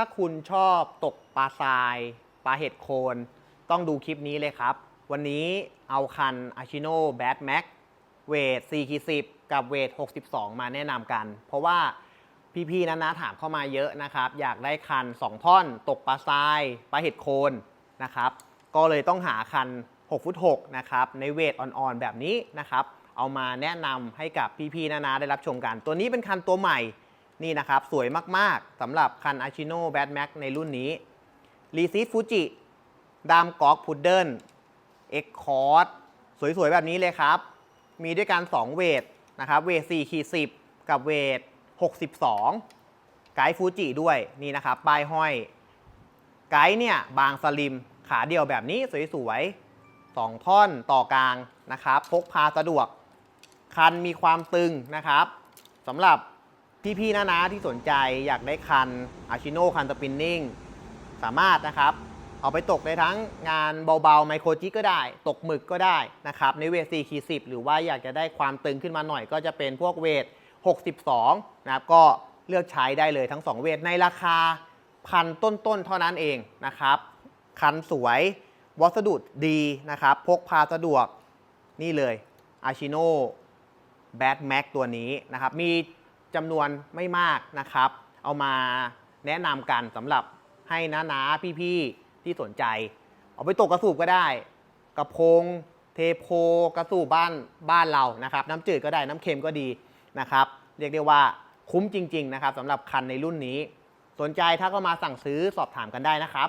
ถ้าคุณชอบตกปลาทราย ปลาเห็ดโคน ต้องดูคลิปนี้เลยครับ วันนี้เอาคัน a c h i n o Bad Max เวท4ขีด10 กับเวท 62 มาแนะนำกัน เพราะว่าพี่ๆนั้นนะถามเข้ามาเยอะนะครับ อยากได้คัน 2 ท่อน ตกปลาทราย ปลาเห็ดโคนนะครับ ก็เลยต้องหาคัน 6 ฟุต 6 นะครับ ในเวทอ่อนๆ แบบนี้นะครับ เอามาแนะนำให้กับพี่ๆนานาได้รับชมกัน ตัวนี้เป็นคันตัวใหม่ นี่นะครับ สวยมากๆสำหรับคัน a c h i n o Bad Max ในรุ่นนี้รีซีฟูจิดามกอกพุดเดิลเอ็กคอร์ดสวยๆ แบบนี้เลยครับ มีด้วยกัน2เวทนะครับเวท4ขีด10 กับเวท 62 ไกด์ฟูจิด้วยนี่นะครับป้ายห้อย ไกด์เนี่ย บางสลิมขาเดียวแบบนี้สวยๆ 2 ท่อนต่อกลางนะครับ พกพาสะดวก คันมีความตึงนะครับสำหรับ พี่ๆนะนะที่สนใจอยากได้คันอาชิโนคันสปินนิ่งสามารถนะครับ เอาไปตกในทั้งงานเบาๆไมโครจิกก็ได้ ตกหมึกก็ได้นะครับ ในเวท4ขี10 หรือว่าอยากจะได้ความตึงขึ้นมาหน่อยก็จะเป็นพวกเวท 62 นะครับ ก็เลือกใช้ได้เลยทั้ง 2 เวทในราคาพันต้นๆ เท่านั้นเองนะครับ คันสวย วัสดุดีนะครับ พกพาสะดวกนี่เลยอาชิโนแบทแม็กตัวนี้นะครับ มี จำนวนไม่มากนะครับ เอามาแนะนำกันสำหรับให้น้าๆพี่ๆที่สนใจ เอาไปตกกระสูบก็ได้ กระพง เทโพกระสูบบ้านบ้านเรานะครับ น้ำจืดก็ได้น้ำเค็มก็ดีนะครับ เรียกได้ว่าคุ้มจริง ๆ นะครับสำหรับคันในรุ่นนี้ สนใจถ้าก็มาสั่งซื้อสอบถามกันได้นะครับ